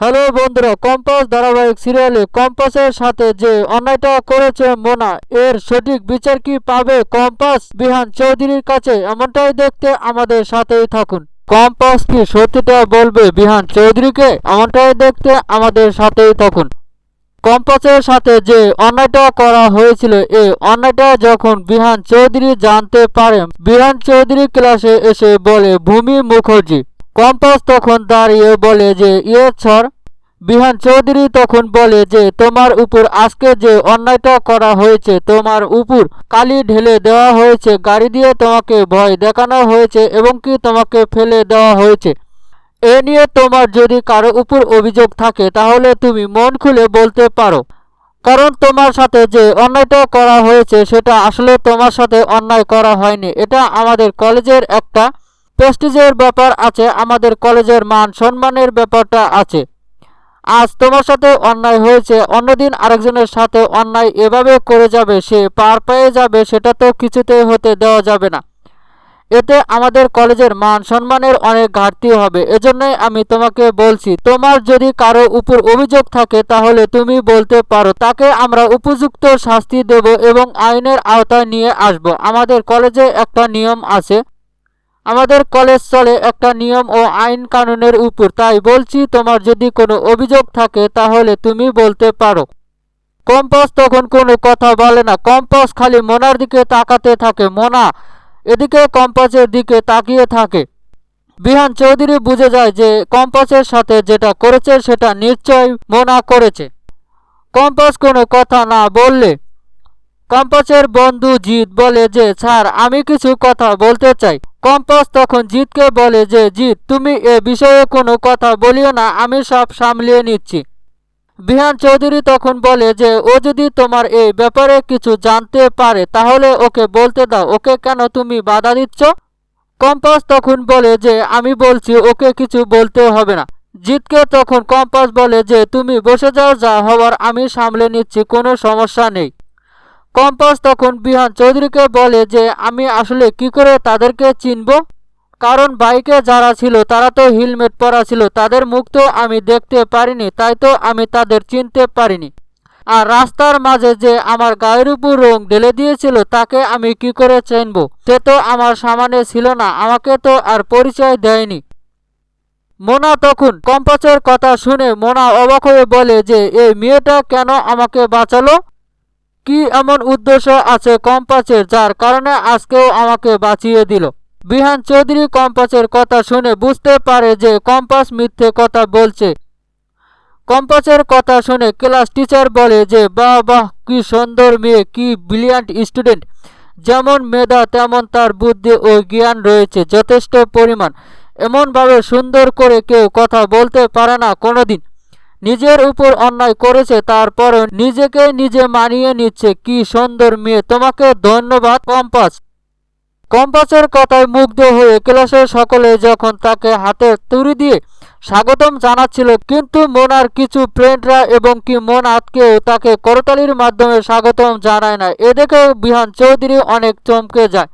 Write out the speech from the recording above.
Hello বন্ধুরা, compass ধারাবাহিক সিরিয়ালে কম্পাসের সাথে যে অন্যায়টা করেছে মোনা, এর সঠিক বিচার কি পাবে কম্পাস? বিহান চৌধুরীর কাছে এমনটাই দেখতে আমাদের সাথেই থাকুন। কম্পাস কি সত্যিটা বলবে বিহান চৌধুরীকে? এমনটাই দেখতে আমাদের সাথেই থাকুন। কম্পাসের সাথে যে অন্যায়টা করা হয়েছিল, এই অন্যায়টা যখন বিহান চৌধুরী জানতে পারেন বিহান চৌধুরী ক্লাসে এসে বলে, ভূমি মুখার্জি। কম্পাস তখন দাঁড়িয়ে বলে যে ইয়ে স্যার বিহান চৌধুরী তখন বলে যে, তোমার উপর আজকে যে অন্যায়টা করা হয়েছে, তোমার উপর কালি ঢেলে দেওয়া হয়েছে, গাড়ি দিয়ে তোমাকে ভয় দেখানো হয়েছে এবং কি তোমাকে ফেলে দেওয়া হয়েছে। এ নিয়ে তোমার যদি কারও উপর অভিযোগ থাকে, তাহলে তুমি মন খুলে বলতে পারো। কারণ তোমার সাথে যে অন্যায়টা করা হয়েছে, সেটা আসলে তোমার সাথে অন্যায় করা হয়নি। এটা আমাদের কলেজের একটা প্রেস্টিজের ব্যাপার আছে, আমাদের কলেজের মান সম্মানের ব্যাপারটা আছে। আজ তোমার সাথে অন্যায় হয়েছে, অন্যদিন আরেকজনের সাথে অন্যায় এভাবে করে যাবে, সে পার পেয়ে যাবে, সেটা তো কিছুতেই হতে দেওয়া যাবে না। এতে আমাদের কলেজের মান সম্মানের অনেক ঘাটতি হবে, এজন্যই আমি তোমাকে বলছি, তোমার যদি কারও উপর অভিযোগ থাকে, তাহলে তুমি বলতে পারো, তাকে আমরা উপযুক্ত শাস্তি দেব এবং আইনের আওতায় নিয়ে আসব। আমাদের কলেজে একটা নিয়ম আছে আমাদের কলেজ চলে একটা নিয়ম ও আইন কানুনের উপর। তাই বলছি, তোমার যদি কোনো অভিযোগ থাকে, তাহলে তুমি বলতে পারো। কম্পাস তখন কোনো কথা বলে না। কম্পাস খালি মোনার দিকে তাকাতে থাকে। মোনা এদিকে কম্পাসের দিকে তাকিয়ে থাকে। বিহান চৌধুরী বুঝে যায় যে কম্পাসের সাথে যেটা করেছে, সেটা নিশ্চয় মোনা করেছে। কম্পাস কোনো কথা না বললে কম্পাসের বন্ধু জিৎ বলে যে, স্যার, আমি কিছু কথা বলতে চাই। কম্পাস তখন জিতকে বলে যে, জিৎ, তুমি এ বিষয়ে কোনো কথা বলিও না, আমি সব সামলিয়ে নিচ্ছি। বিহান চৌধুরী তখন বলে যে, ও যদি তোমার এই ব্যাপারে কিছু জানতে পারে, তাহলে ওকে বলতে দাও, ওকে কেন তুমি বাধা দিচ্ছ? কম্পাস তখন বলে যে, আমি বলছি, ওকে কিছু বলতে হবে না। জিতকে তখন কম্পাস বলে যে, তুমি বসে যাও, যা হওয়ার আমি সামলে নিচ্ছি, কোনো সমস্যা নেই। কম্পাস তখন বিহান চৌধুরীকে বলে যে, আমি আসলে কি করে তাদেরকে চিনব? কারণ বাইকে যারা ছিল, তারা তো হেলমেট পরা ছিল, তাদের মুখ তো আমি দেখতে পারিনি, তাই তো আমি তাদের চিনতে পারিনি। আর রাস্তার মাঝে যে আমার গায়ের উপর রং ঢেলে দিয়েছিল, তাকে আমি কি করে চিনব? সে তো আমার সামনে ছিল না, আমাকে তো আর পরিচয় দেয়নি। মোনা তখন কম্পাসের কথা শুনে মোনা অবাক হয়ে বলে যে, এই মেয়েটা কেন আমাকে বাঁচালো? কি এমন উদ্দেশ্য আছে কম্পাসের যার কারণে আজকেও আমাকে বাঁচিয়ে দিল? বিহান চৌধুরী কম্পাসের কথা শুনে বুঝতে পারে যে কম্পাস মিথ্যে কথা বলছে। কম্পাসের কথা শুনে ক্লাস টিচার বলে যে, বাহ বাহ, কি সুন্দর মেয়ে, কি ব্রিলিয়ান্ট স্টুডেন্ট যেমন মেধা, তেমন তার বুদ্ধি ও জ্ঞান রয়েছে, যথেষ্ট পরিমাণ। এমনভাবে সুন্দর করে কেউ কথা বলতে পারে না কোনোদিন। নিজের উপর অন্যায় করেছে তারপরও নিজেকে নিজে মানিয়ে নিচ্ছে। কি সুন্দর মেয়ে, তোমাকে ধন্যবাদ, কম্পাস। কম্পাসের কথায় মুগ্ধ হয়ে ক্লাসের সকলে যখন তাকে হাতে তুড়ি দিয়ে স্বাগতম জানাচ্ছিল, কিন্তু মোনার কিছু ফ্রেন্ডরা এবং কি মোনাতকেও তাকে করতালির মাধ্যমে স্বাগতম জানায় না। এদিকে বিহান চৌধুরী অনেক চমকে যায়।